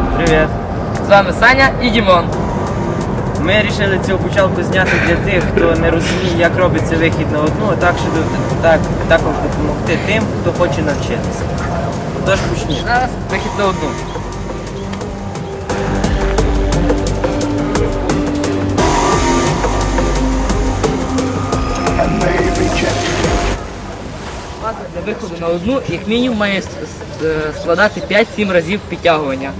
привіт! Привіт! З вами Саня і Дімон. Ми вирішили цю почалку зняти для тих, хто не розуміє, як робиться вихід на одну, а так, щоб так, також допомогти тим, хто хоче навчитися. Тож почнімо. Зараз вихід на одну. Для виходу на одну, як мінімум, має складати 5-7 разів підтягування.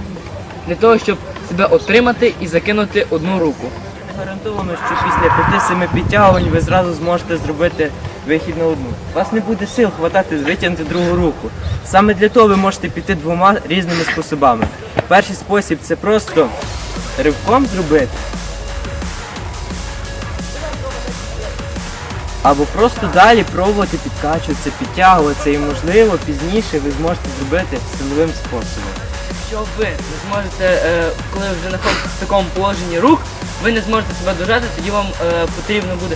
Для того, щоб себе отримати і закинути одну руку. Гарантовано, що після 5-7 підтягувань ви зразу зможете зробити вихід на одну. У вас не буде сил хватати витягнути другу руку. Саме для того ви можете піти двома різними способами. Перший спосіб це просто ривком зробити. Або просто далі пробувати підкачуватися, підтягуватися і можливо пізніше ви зможете зробити силовим способом. Якщо ви не зможете, е, коли ви вже знаходитесь в такому положенні рук, ви не зможете себе дожати, тоді вам е, потрібно буде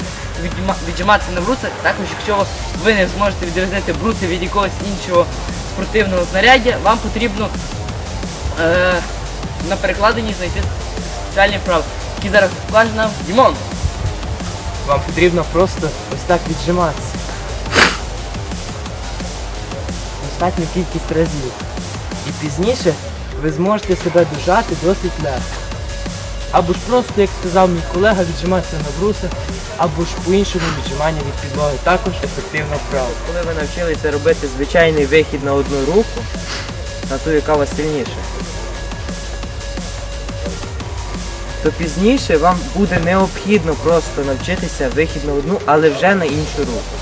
віджиматися на бруси. Також, якщо ви не зможете відрізнити бруси від якогось іншого спортивного знаряддя, вам потрібно е, на перекладині знайти спеціальні вправи, які зараз покаже нам Дімон. Вам потрібно просто ось так віджиматися. Достатню кількість разів. І пізніше ви зможете себе дожати досить легко. Або ж просто, як сказав мій колега, віджиматися на бруси, або ж по-іншому віджимання від підлоги. Також ефективна вправа. Коли ви навчилися робити звичайний вихід на одну руку, на ту, яка вас сильніша, то пізніше вам буде необхідно просто навчитися вихід на одну, але вже на іншу руку.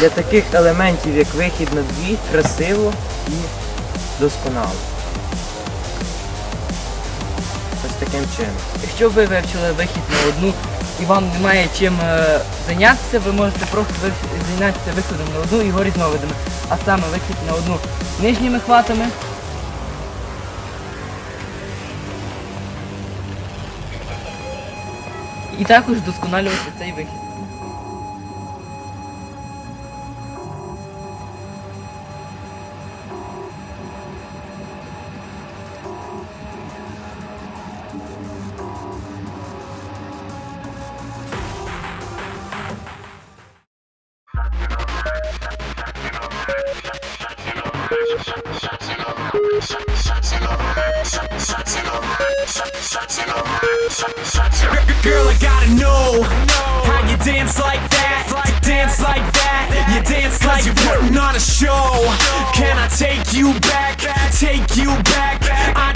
Для таких елементів, як вихід на дві, красиво і досконало. Ось таким чином. Якщо ви вивчили вихід на одну і вам немає чим е, зайнятися, ви можете просто зайнятися виходом на одну і його. А саме вихід на одну нижніми хватами. І також вдосконалювати цей вихід. Girl, I gotta know how you dance like that. Dance like that. You dance like you're putting on a show. Can I take you back? Take you back. I